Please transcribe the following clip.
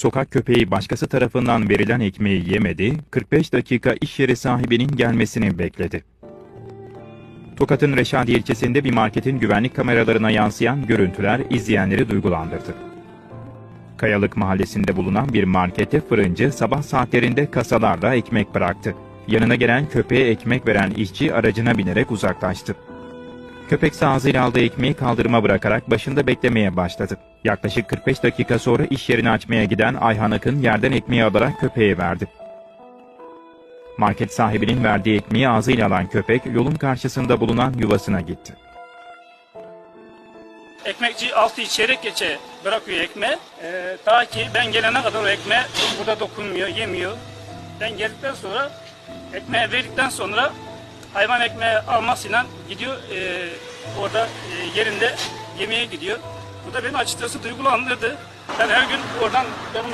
Sokak köpeği başkası tarafından verilen ekmeği yemedi, 45 dakika iş yeri sahibinin gelmesini bekledi. Tokat'ın Reşadi ilçesinde bir marketin güvenlik kameralarına yansıyan görüntüler izleyenleri duygulandırdı. Kayalık mahallesinde bulunan bir markette fırıncı sabah saatlerinde kasalarla ekmek bıraktı. Yanına gelen köpeğe ekmek veren işçi aracına binerek uzaklaştı. Köpek ağzıyla aldığı ekmeği kaldırıma bırakarak başında beklemeye başladı. Yaklaşık 45 dakika sonra iş yerini açmaya giden Ayhan Akın yerden ekmeği alarak köpeğe verdi. Market sahibinin verdiği ekmeği ağzıyla alan köpek yolun karşısında bulunan yuvasına gitti. Ekmekçi altı çeyrek geçe bırakıyor ekmeği. Ee, ta ki ben gelene kadar o ekmeğe burada dokunmuyor, yemiyor. Ben geldikten sonra ekmeği verdikten sonra hayvan ekmeği almasıyla gidiyor ee, orada ee, yerinde yemeğe gidiyor. Bu da beni açıkçası duygulandırdı. Ben her gün oradan benim